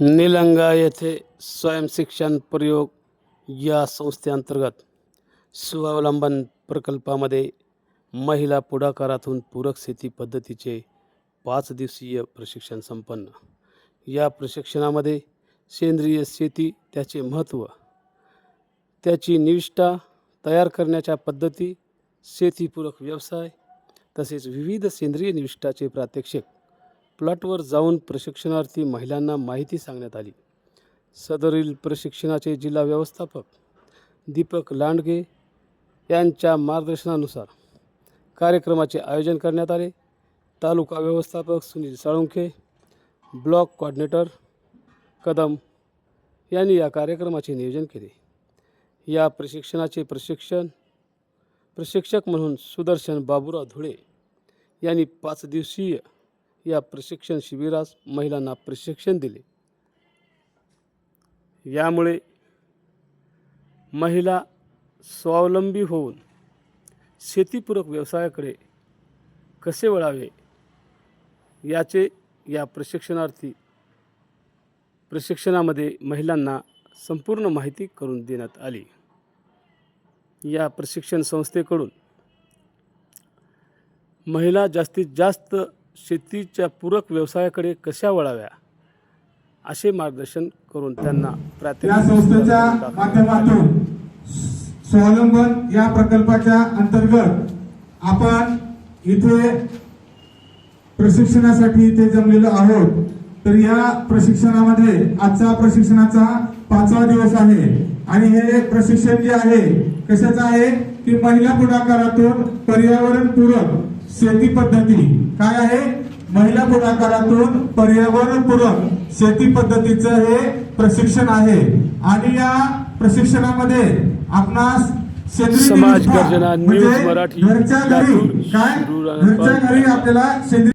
निलंगा येथे स्वयंशिक्षण प्रयोग या संस्थेअंतर्गत स्वावलंबन प्रकल्पामध्ये महिला पुढाकारातून पूरक शेती पद्धतीचे पाच दिवसीय प्रशिक्षण संपन्न. या प्रशिक्षणामध्ये सेंद्रिय शेती त्याचे महत्त्व त्याची निविष्ठा तयार करण्याच्या पद्धती शेतीपूरक व्यवसाय तसेच विविध सेंद्रिय निविष्ठाचे प्रात्यक्षिक. प्लॉटवर जाऊन प्रशिक्षणार्थी महिलांना माहिती सांगण्यात आली. सदरील प्रशिक्षणाचे जिल्हा व्यवस्थापक दीपक लांडगे यांच्या मार्गदर्शनानुसार कार्यक्रमाचे आयोजन करण्यात आले. तालुका व्यवस्थापक सुनील साळुंखे ब्लॉक कॉर्डिनेटर कदम यांनी या कार्यक्रमाचे नियोजन केले. या प्रशिक्षणाचे प्रशिक्षण प्रशिक्षक म्हणून सुदर्शन बाबुराव धुळे यांनी पाच दिवसीय या प्रशिक्षण शिबिरास महिलांना प्रशिक्षण दिले. यामुळे महिला स्वावलंबी होऊन शेतीपूरक व्यवसायाकडे कसे वळावे याचे या प्रशिक्षणार्थी प्रशिक्षणामध्ये महिलांना संपूर्ण माहिती करून देण्यात आली. या प्रशिक्षण संस्थेकडून महिला जास्तीत जास्त शेतीच्या पूरक व्यवसायाकडे कशा वळाव्या असे मार्गदर्शन करून त्यांना या संस्थेच्या माध्यमातून स्वावलंबन या प्रकल्पाच्या अंतर्गत आपण इथे प्रशिक्षणासाठी इथे जमलेलो आहोत. तर या प्रशिक्षणामध्ये आजचा प्रशिक्षणाचा पाचवा दिवस आहे. आणि हे प्रशिक्षण जे आहे कशाचं आहे? की महिला पुढाकारातून पर्यावरण पूरक शेती पद्धती. काय आहे? महिला पुढाकारातून पर्यावरण पूरक शेती पद्धतीचं हे प्रशिक्षण आहे. आणि या प्रशिक्षणामध्ये आपणास सेंद्रिय म्हणजे घरच्या घरी काय? घरच्या घरी आपल्याला सेंद्रिय